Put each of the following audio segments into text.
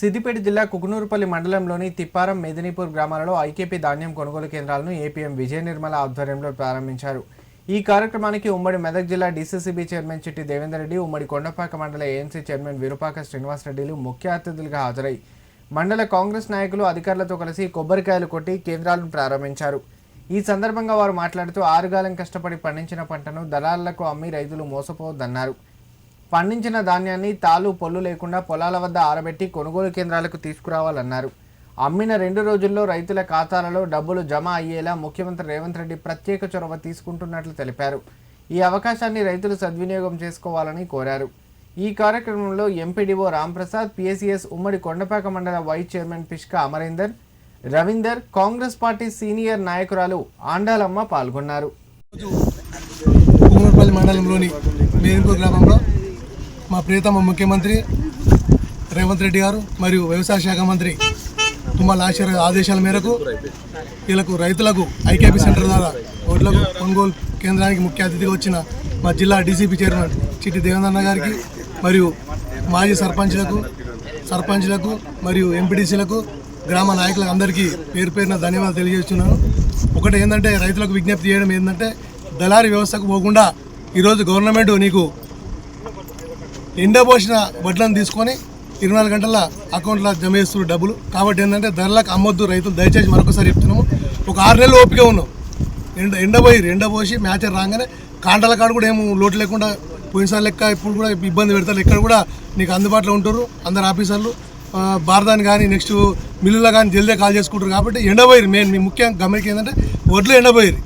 సిద్దిపేట జిల్లా కుకునూరుపల్లి మండలంలోని తిప్పారం మేదినీపూర్ గ్రామాలలో ఐకేపీ ధాన్యం కొనుగోలు కేంద్రాలను ఏపీఎం విజయ నిర్మల ఆధ్వర్యంలో ప్రారంభించారు. ఈ కార్యక్రమానికి ఉమ్మడి మెదక్ జిల్లా డీసీసీబీ చైర్మన్ చిట్టి దేవేందర్ రెడ్డి ఉమ్మడి కొండపాక మండల ఏఎన్సీ చైర్మన్ విరూపాక శ్రీనివాసరెడ్డిలు ముఖ్య అతిథులుగా హాజరై మండల కాంగ్రెస్ నాయకులు అధికారులతో కలిసి కొబ్బరికాయలు కొట్టి కేంద్రాలను ప్రారంభించారు. ఈ సందర్భంగా వారు మాట్లాడుతూ ఆరుగాలం కష్టపడి పండించిన పంటను దళారులకు అమ్మి రైతులు మోసపోవద్దన్నారు. పండించిన ధాన్యాన్ని తాలు పొల్లు లేకుండా పొలాల వద్ద ఆరబెట్టి కొనుగోలు కేంద్రాలకు తీసుకురావాలన్నారు. అమ్మిన రెండు రోజుల్లో రైతుల ఖాతాలలో డబ్బులు జమ అయ్యేలా ముఖ్యమంత్రి రేవంత్ రెడ్డి ప్రత్యేక చొరవ తీసుకుంటున్నట్లు తెలిపారు. ఈ అవకాశాన్ని రైతులు సద్వినియోగం చేసుకోవాలని కోరారు. ఈ కార్యక్రమంలో ఎంపీడీఓ రాంప్రసాద్ పిఎస్సిఎస్ ఉమ్మడి కొండపాక మండల vice chairman Pishka Amarender Ravinder Congress party senior నాయకురాలు ఆండాలమ్మ పాల్గొన్నారు. మండలంలోని గ్రామంలో మా ప్రియతమ ముఖ్యమంత్రి రేవంత్ రెడ్డి గారు మరియు వ్యవసాయ శాఖ మంత్రి తుమ్మల ఆశీర్ ఆదేశాల మేరకు వీళ్ళకు రైతులకు ఐకేపీ సెంటర్ ద్వారా ఓట్లకు కొనుగోలు కేంద్రానికి ముఖ్య అతిథిగా వచ్చిన మా జిల్లా డీసీపీ చైర్మన్ చిట్టి దేవేంద్రన్న గారికి మరియు మాజీ సర్పంచ్లకు సర్పంచ్లకు మరియు ఎంపీటీసీలకు గ్రామ నాయకులకు అందరికీ పేరు పేరున ధన్యవాదాలు తెలియజేస్తున్నాను. ఒకటి ఏంటంటే రైతులకు విజ్ఞప్తి చేయడం ఏంటంటే దళారీ వ్యవస్థకు పోకుండా ఈరోజు గవర్నమెంట్ నీకు ఎండబోసిన వడ్లను తీసుకొని ఇరవై నాలుగు గంటల అకౌంట్లో జమ చేస్తున్నారు డబ్బులు. కాబట్టి ఏంటంటే ధరలకు అమ్మొద్దు రైతులు. దయచేసి మరొకసారి చెప్తున్నాము. ఒక ఆరు నెలలు ఓపిక ఉన్నాం. ఎండ ఎండబోయి ఎండబోసి మ్యాచ్ రాగానే కాంటల కాడ కూడా ఏమి లోటు లేకుండా పోయినసారి లెక్క ఇప్పుడు కూడా ఇబ్బంది పెడతారు. ఇక్కడ కూడా నీకు అందుబాటులో ఉంటారు. అందరు ఆఫీసర్లు. భారతాన్ని కానీ నెక్స్ట్ మిల్లులో కానీ జల్దే కాల్ చేసుకుంటారు. కాబట్టి ఎండబోయిరు మెయిన్. మీ ముఖ్య గమనిక ఏంటంటే వడ్లు ఎండబోయిరు.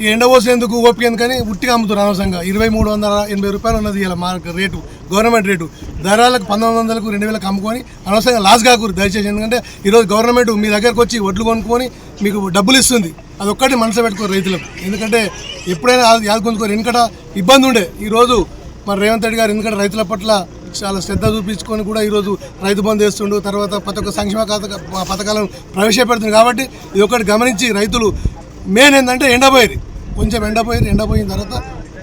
ఈ ఎండబోసేందుకు ఓపిక ఎందుకని ఉట్టిగా అమ్ముతారు అనవసరంగా. ఇరవై మూడు వందల ఎనభై రూపాయలు ఉన్నది ఇలా మార్కెట్ రేటు. Government rate. ధరలకు పంతొమ్మిది వందలకు రెండు వేలకు అమ్ముకొని అనవసరంగా లాస్ కాకూరు దయచేసి ఎందుకంటే ఈరోజు గవర్నమెంట్ మీ దగ్గరకు వచ్చి వడ్లు కొనుక్కొని మీకు డబ్బులు ఇస్తుంది. అది ఒక్కటి మనసు పెట్టుకోరు రైతులకు ఎందుకంటే ఎప్పుడైనా యాద కొంచుకోరు ఎందుకంటే ఇబ్బంది ఉండే. ఈరోజు మరి రేవంత్ రెడ్డి గారు ఎందుకంటే రైతుల పట్ల చాలా శ్రద్ధ చూపించుకొని కూడా ఈరోజు రైతు బంధు చేస్తుండు తర్వాత ప్రతి ఒక్క సంక్షేమ పథకాలను ప్రవేశపెడుతుంది కాబట్టి ఇది ఒకటి గమనించి రైతులు మెయిన్ ఏంటంటే ఎండపోయేది. కొంచెం ఎండపోయేది ఎండపోయిన తర్వాత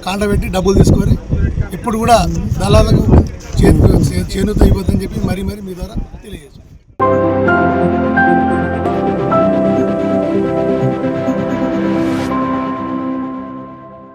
కాండ పెట్టి డబ్బులు తీసుకొని ఇప్పుడు కూడా దళాలకు చేను చేనుతో అయిపోతుందని చెప్పి మరీ మరీ మీ ద్వారా తెలియజేస్తాం